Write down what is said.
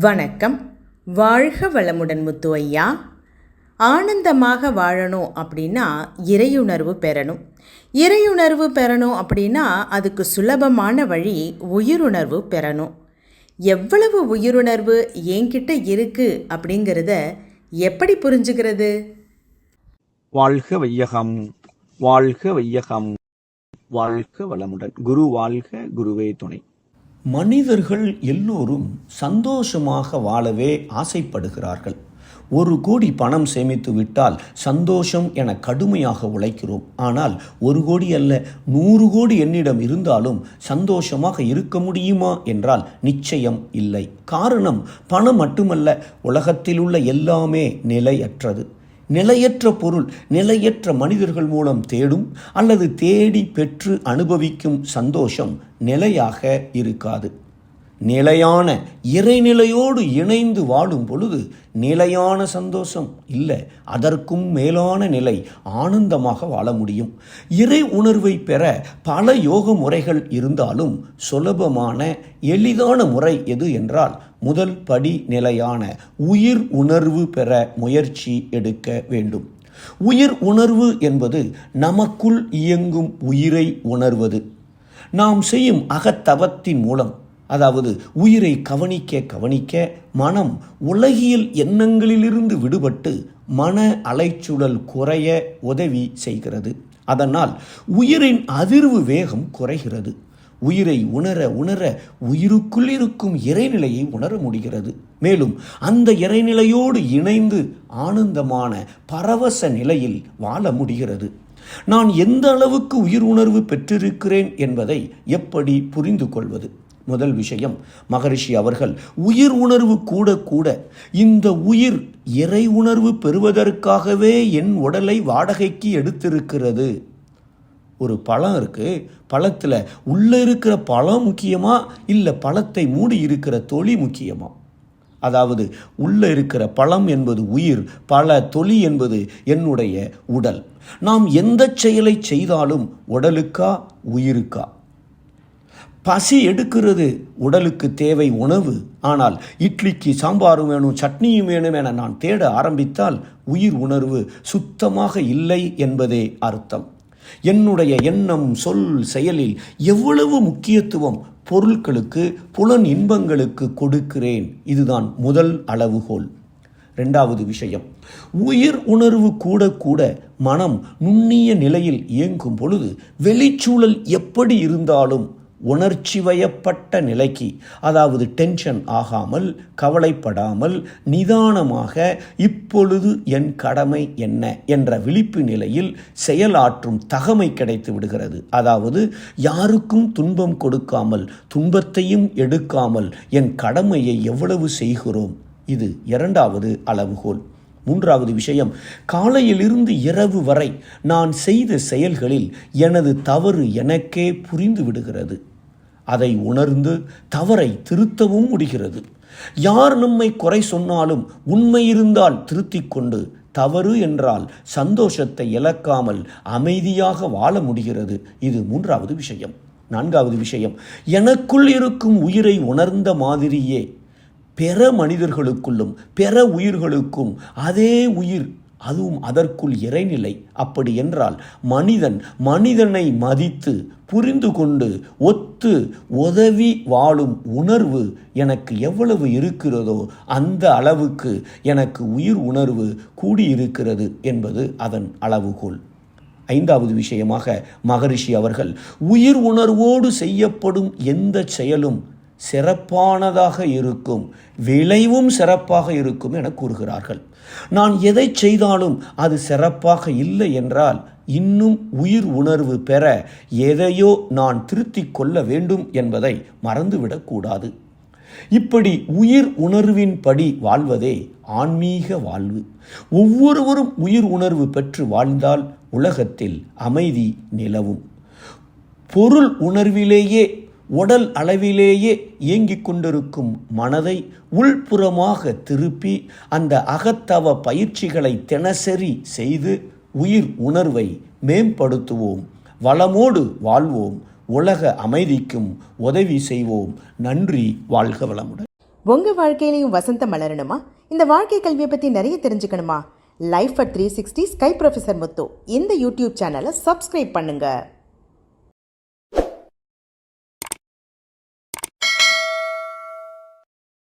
வணக்கம். வாழ்க வளமுடன் முத்து ஐயா. ஆனந்தமாக வாழணும் அப்படின்னா இறையுணர்வு பெறணும். இறையுணர்வு பெறணும் அப்படின்னா அதுக்கு சுலபமான வழி உயிருணர்வு பெறணும். எவ்வளவு உயிருணர்வு என்கிட்ட இருக்குது அப்படிங்கிறத எப்படி புரிஞ்சுக்கிறது? வாழ்க வையகம் வாழ்க வையகம் வாழ்க வளமுடன். குரு வாழ்க குருவே துணை. மனிதர்கள் எல்லோரும் சந்தோஷமாக வாழவே ஆசைப்படுகிறார்கள். ஒரு கோடி பணம் சேமித்து விட்டால் சந்தோஷம் என கடுமையாக உழைக்கிறோம். ஆனால் ஒரு கோடி அல்ல நூறு கோடி என்னிடம் இருந்தாலும் சந்தோஷமாக இருக்க முடியுமா என்றால் நிச்சயம் இல்லை. காரணம் பணம் மட்டுமல்ல உலகத்தில் உள்ள எல்லாமே நிலையற்றது. நிலையற்ற பொருள் நிலையற்ற மனிதர்கள் மூலம் தேடும் அல்லது தேடி பெற்று அனுபவிக்கும் சந்தோஷம் நிலையாக இருக்காது. நிலையான இறைநிலையோடு இணைந்து வாழும் பொழுது நிலையான சந்தோஷம் இல்லை அதற்கும் மேலான நிலை ஆனந்தமாக வாழ முடியும். இறை உணர்வை பெற பல யோக முறைகள் இருந்தாலும் சுலபமான எளிதான முறை எது என்றால் முதல் படி நிலையான உயிர் உணர்வு பெற முயற்சி எடுக்க வேண்டும். உயிர் உணர்வு என்பது நமக்குள் இயங்கும் உயிரை உணர்வது. நாம் செய்யும் அகத்தவத்தின் மூலம் அதாவது உயிரை கவனிக்க கவனிக்க மனம் உலகியல் எண்ணங்களிலிருந்து விடுபட்டு மன அலைச்சுழல் குறைய உதவி செய்கிறது. அதனால் உயிரின் அதிர்வு வேகம் குறைகிறது. உயிரை உணர உணர உயிருக்குள் இருக்கும் இறைநிலையை உணர முடிகிறது. மேலும் அந்த இறைநிலையோடு இணைந்து ஆனந்தமான பரவச நிலையில் வாழ முடிகிறது. நான் எந்த அளவுக்கு உயிர் உணர்வு பெற்றிருக்கிறேன் என்பதை எப்படி புரிந்து கொள்வது முதல் விஷயம் மகரிஷி அவர்கள் உயிர் உணர்வு கூட கூட இந்த உயிர் இறை உணர்வு பெறுவதற்காகவே என் உடலை வாடகைக்கு எடுத்திருக்கிறது. ஒரு பழம் இருக்குது பழத்தில் உள்ளே இருக்கிற பழம் முக்கியமா? இல்லை பழத்தை மூடி இருக்கிற தொழி முக்கியமா? அதாவது உள்ளே இருக்கிற பழம் என்பது உயிர் பல தொலி என்பது என்னுடைய உடல். நாம் எந்த செயலை செய்தாலும் உடலுக்கா உயிருக்கா? பசி எடுக்கிறது. உடலுக்கு தேவை உணவு. ஆனால் இட்லிக்கு சாம்பாரும் வேணும் சட்னியும் வேணும் என நான் தேட ஆரம்பித்தால் உயிர் உணர்வு சுத்தமாக இல்லை என்பதே அர்த்தம். என்னுடைய எண்ணம் சொல் செயலில் எவ்வளவு முக்கியத்துவம் பொருட்களுக்கு புலன் இன்பங்களுக்கு கொடுக்கிறேன். இதுதான் முதல் அளவுகோல். ரெண்டாவது விஷயம் உயிர் உணர்வு கூட கூட மனம் நுண்ணிய நிலையில் இயங்கும் பொழுது வெளிச்சூழல் எப்படி இருந்தாலும் உணர்ச்சி வயப்பட்ட நிலைக்கு அதாவது டென்ஷன் ஆகாமல் கவலைப்படாமல் நிதானமாக இப்பொழுது என் கடமை என்ன என்ற விழிப்பு நிலையில் செயலாற்றும் தகமை கிடைத்து விடுகிறது. அதாவது யாருக்கும் துன்பம் கொடுக்காமல் துன்பத்தையும் எடுக்காமல் என் கடமையை எவ்வளவு செய்கிறோம்? இது இரண்டாவது அளவுகோல். மூன்றாவது விஷயம் காலையிலிருந்து இரவு வரை நான் செய்த செயல்களில் எனது தவறு எனக்கே புரிந்து விடுகிறது. அதை உணர்ந்து தவறை திருத்தவும் முடிகிறது. யார் நம்மை குறை சொன்னாலும் உண்மை இருந்தால் திருத்திக் கொண்டு தவறு என்றால் சந்தோஷத்தை இழக்காமல் அமைதியாக வாழ முடிகிறது. இது மூன்றாவது விஷயம். நான்காவது விஷயம். எனக்குள் இருக்கும் உயிரை உணர்ந்த மாதிரியே பிற மனிதர்களுக்குள்ளும் பிற உயிர்களுக்கும் அதே உயிர் அதுவும் அதற்குள் இறைநிலை. அப்படி என்றால் மனிதன் மனிதனை மதித்து புரிந்து கொண்டு ஒத்து உதவி வாழும் உணர்வு எனக்கு எவ்வளவு இருக்கிறதோ அந்த அளவுக்கு எனக்கு உயிர் உணர்வு கூடியிருக்கிறது என்பது அதன் அளவுகோல். ஐந்தாவது விஷயமாக மகரிஷி அவர்கள் உயிர் உணர்வோடு செய்யப்படும் எந்த செயலும் சிறப்பானதாக இருக்கும் விளைவும் சிறப்பாக இருக்கும் என கூறுகிறார்கள். நான் எதை செய்தாலும் அது சிறப்பாக இல்லை என்றால் இன்னும் உயிர் உணர்வு பெற எதையோ நான் திருத்தி கொள்ள வேண்டும் என்பதை மறந்துவிடக்கூடாது இப்படி உயிர் உணர்வின்படி வாழ்வதே ஆன்மீக வாழ்வு. ஒவ்வொருவரும் உயிர் உணர்வு பெற்று வாழ்ந்தால் உலகத்தில் அமைதி நிலவும். பொருள் உணர்விலேயே உடல் அளவிலேயே இயங்கிக் கொண்டிருக்கும் மனதை உள்புறமாக திருப்பி அந்த அகத்தவ பயிற்சிகளை தினசரி செய்து உயிர் உணர்வை மேம்படுத்துவோம். வளமோடு வாழ்வோம். உலக அமைதிக்கும் உதவி செய்வோம். நன்றி. வாழ்க வளமுடன். உங்கள் வாழ்க்கையிலையும் வசந்தம் மலரணுமா? இந்த வாழ்க்கை கல்வியை பற்றி நிறைய தெரிஞ்சுக்கணுமா? Life at three sixty sky professor Muthu இந்த யூடியூப் சேனலை சப்ஸ்கிரைப் பண்ணுங்கள்